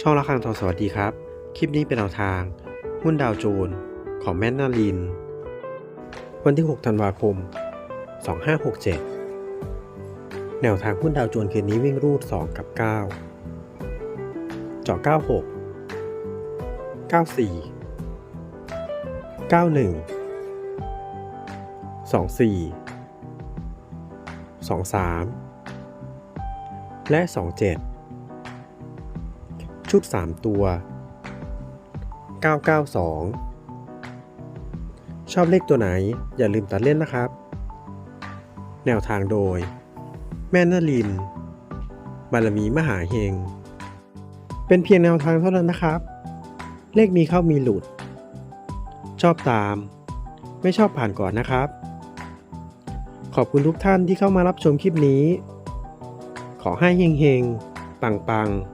ช่องละคังทองสวัสดีครับ คลิปนี้เป็นแนวทาง หุ้นดาวโจนส์ของแมนนาลิน วันที่ 6 ธันวาคม 2567 แนวทางหุ้นดาวโจนส์คืนนี้วิ่งรูด 2 กับ 9 เจาะ 96 94 91 24 23 และ 27 ชุด 3 ตัว 992 ชอบเลขตัวไหนอย่าลืมตัดเล่นนะครับ แนวทางโดย แม่นาลิน บารมีมหาเฮง เป็นเพียงแนวทางเท่านั้นนะครับ เลขมีเข้ามีหลุด ชอบตาม ไม่ชอบผ่านก่อนนะครับ ขอบคุณทุกท่านที่เข้ามารับชมคลิปนี้ ขอให้เฮงๆ ปังๆ